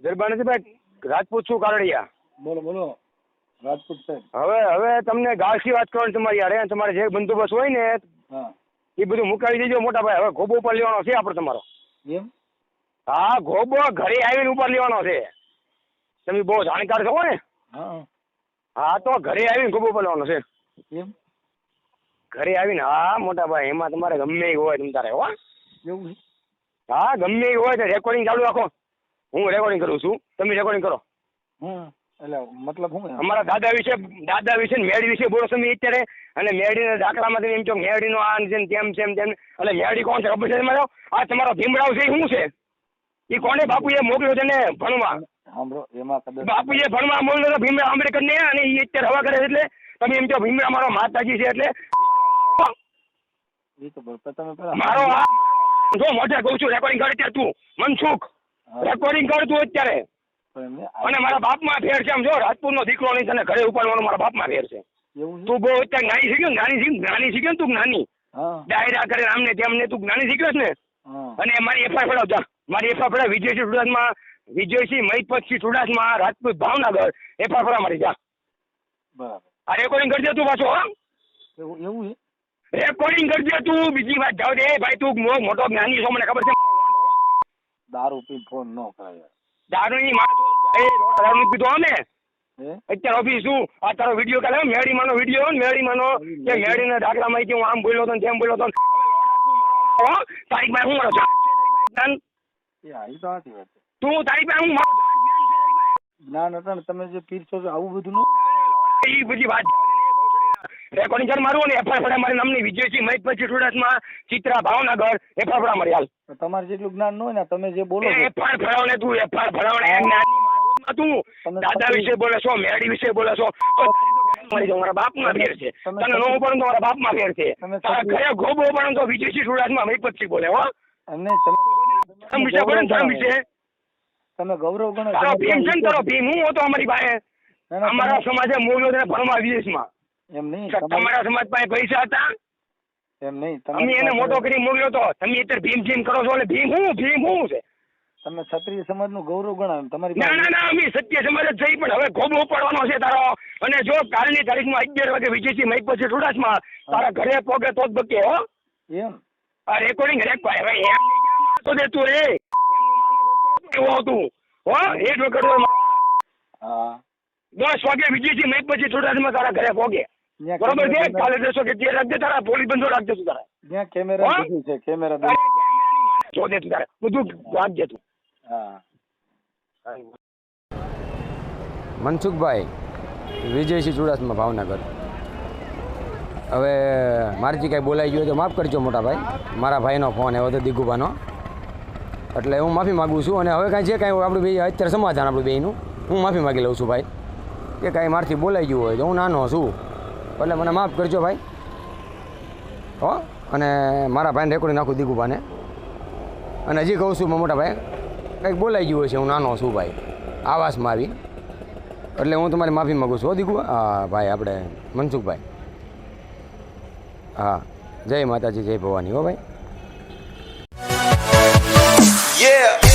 દરબાર નથી ભાઈ રાજપૂત છું કારડિયા. બોલો બોલો. રાજપૂત સાહેબ. હવે હવે તમને ગાળથી વાત કરવાની તમારી યારે તમારે જે બંદોબસ્ત હોય ને હા. એ બધું મુકાવી દેજો મોટા ભાઈ. હવે ગોબો ઉપર લેવાનો છે આપણે તમારો. એમ? હા ગોબો ઘરે આવીને ઉપર લેવાનો છે. તમે બહુ જાણકાર છો ને. હા. હા તો ઘરે આવીને ગોબો ઉપર લેવાનો છે. એમ? ઘરે આવીને હા મોટા ભાઈ એમાં તમારે ગમે એ હોય તમ તારે હો. એવું છે? હા ગમે એ હોય તો રેકોર્ડિંગ ચાલુ રાખો. હું રેકોર્ડિંગ કરું છું. તમે રેકોર્ડિંગ કરો. એટલે મતલબ હું અમારા દાદા વિશે દાદા વિશે મેડી વિશે બોલો તમે અત્યારે? અને મેળીના દાખલામાં તમે એમ કહો મેળીનો આ છે તેમ છે તેમ એટલે મેડી કોણ છે? ખબર છે તમારો? આ તમારો ભીમરાવ છે એ શું છે? એ કોને બાપુએ મોકલ્યો છે ને ભણવા? સાંભળો એમાં કદાચ બાપુએ ભણવા મોકલ્યો તો ભીમરાવ આંબેડકર ને અને એ અત્યારે હવા કરે છે એટલે તમે એમ કહો ભીમરાવ મારો માતાજી છે એટલે મારો આ જો મોઢે કહું છું રેકોર્ડિંગ કરે ત્યાં તું. મનસુખ! રેકોર્ડિંગ કરતું અત્યારે અને મારા બાપમાં ફેર છે આમ જો રાજપૂતનો દીકરો નહીં તને ઘરે ઉપાડવાનો મારા બાપમાં ફેર છે. તું બહુ અત્યારે જ્ઞાની શીખ્યો ને શીખ જ્ઞાની શીખ્યો ને તું જ્ઞાની ડાયરા કરે આમને તેમને તું જ્ઞાની શીખ્યો ને? અને મારી એફઆઈ ફડાવ જા. મારી એફઆઈ ફડાવ વિજયસિંહ ચુડાસમા વિજયસિંહ મહિપતસિંહ ચુડાસમા રાજપૂત ભાવનગર એફઆઈ ફડાવ મારી જા. બરાબર. આ રેકોર્ડિંગ કરજે તું પાછો એવું રેકોર્ડિંગ કરજે તું બીજી વાત જાવ દે ભાઈ તું મો- મોટો જ્ઞાની છો મને ખબર છે. દારૂ પી ફોન ન કરાય દારૂની માં એ દારૂ પીધો હો? ને અત્યારે ઓફિસ શું આ તારો વીડિયો કાલે મેડીમાંનો વીડિયો મેડીમાંનો કે મેડીના દાખલામાં કે હું આમ બોલ્યો તો ને તેમ બોલ્યો તો ને. તારીખમાં હું મારો માં? તો તારીખમાં હું મારો માં? હતા ને તમે જે પીર છો આવું બધું ન એ બધી વાત રેકોર્ડિંગ કર મારું ને એફઆર મારી નામની વિજયસિંહ પછી સુરતમાં ચિત્રા ભાવનગર એફઆર મારી હાલ. તમારે જેટલું જ્ઞાન ન હોય ને તમે જે બોલો એફઆર ફડાવ તું એફઆર ફડાવ ને જ્ઞાનની માં તું. દાદા વિશે બોલે છો મેડી વિશે બોલે છો મરી બાપમાં ફેર છે. તમે તને નો પછી- તો મારા બાપમાં ફેર છે. તમે તારા ઘરે ગોબો પડે તો વિજયસિંહ સુરતમાં મહિપતસિંહ બોલે હો. અને ધર્મ વિશે બોલે ધર્મ વિશે? તમે ગૌરવ ગણો તારો ભીમ છે તારો ભીમ હું હતો અમારી પાસે. અમારા સમાજે મૂળ ભણવા વિદેશમાં એમ નહીં તમારા સમાજ પાસે પૈસા હતા? એમ નહીં તમે એને મોટો કરી મોકલ્યો તો. તમે અત્યારે ભીમ ભીમ કરો છો એટલે ભીમ હું? ભીમ હું છે? તમે ક્ષત્રિય સમાજનું ગૌરવ ગણાવ તમારી ના ના ના અમે સત્ય સમાજ જ થઈ પણ હવે ગોબો ઉપાડવાનો છે તારો. અને જો કાલની તારીખમાં અગિયાર વાગે વિજયસિંહ મહિક પછી સુડાસમાં તારા ઘરે પોગે તો જ બકે હો. એમ? આ રેકોર્ડિંગ રેક ભાઈ ભાઈ એમ નહીં માણસો દેતું રે. તો એવું હતું હો એક વખત હા. દસ વાગે વિજયસિંહ મહિક પછી સુડાસમાં તારા ઘરે પોગે. બરોબર છે? કાલે દસો કે તે રાખજે તારા પોલીસ બંધો રાખજે તું તારા. ત્યાં કેમેરા બધું છે કેમેરા બધું. શોધે તું તારે. બધું રાખજે તું. હા. મનસુખભાઈ વિજયસિંહ ચુડાસમા ભાવનગર. હવે મારથી કાંઈ બોલાઈ ગયું હોય તો માફ કરજો મોટા ભાઈ. મારા ભાઈનો ફોન એ હતો દીગુભાનો. એટલે હું માફી માગું છું અને હવે કાંઈ જે કાંઈ આપણું બે અત્યારે સમાધાન આપણું બેનું હું માફી માગી લઉં છું ભાઈ. કે કાંઈ મારથી બોલાઈ ગયું હોય તો હું નાનો છું. એટલે મને માફ કરજો ભાઈ. હો? અને મારા ભાઈને રેકોર્ડિંગ નાખું દિગુભાને અને હજી કહું છું મોટા ભાઈ, કંઈક બોલાઈ ગયું હોય છે હું નાનો છું ભાઈ. આવાસમાં આવી. એટલે હું તમારી માફી માગું છું, હો દીકુ હા, ભાઈ, આપણે મનસુખભાઈ. હા, જય માતાજી, જય ભવાની, હો ભાઈ. Yeah.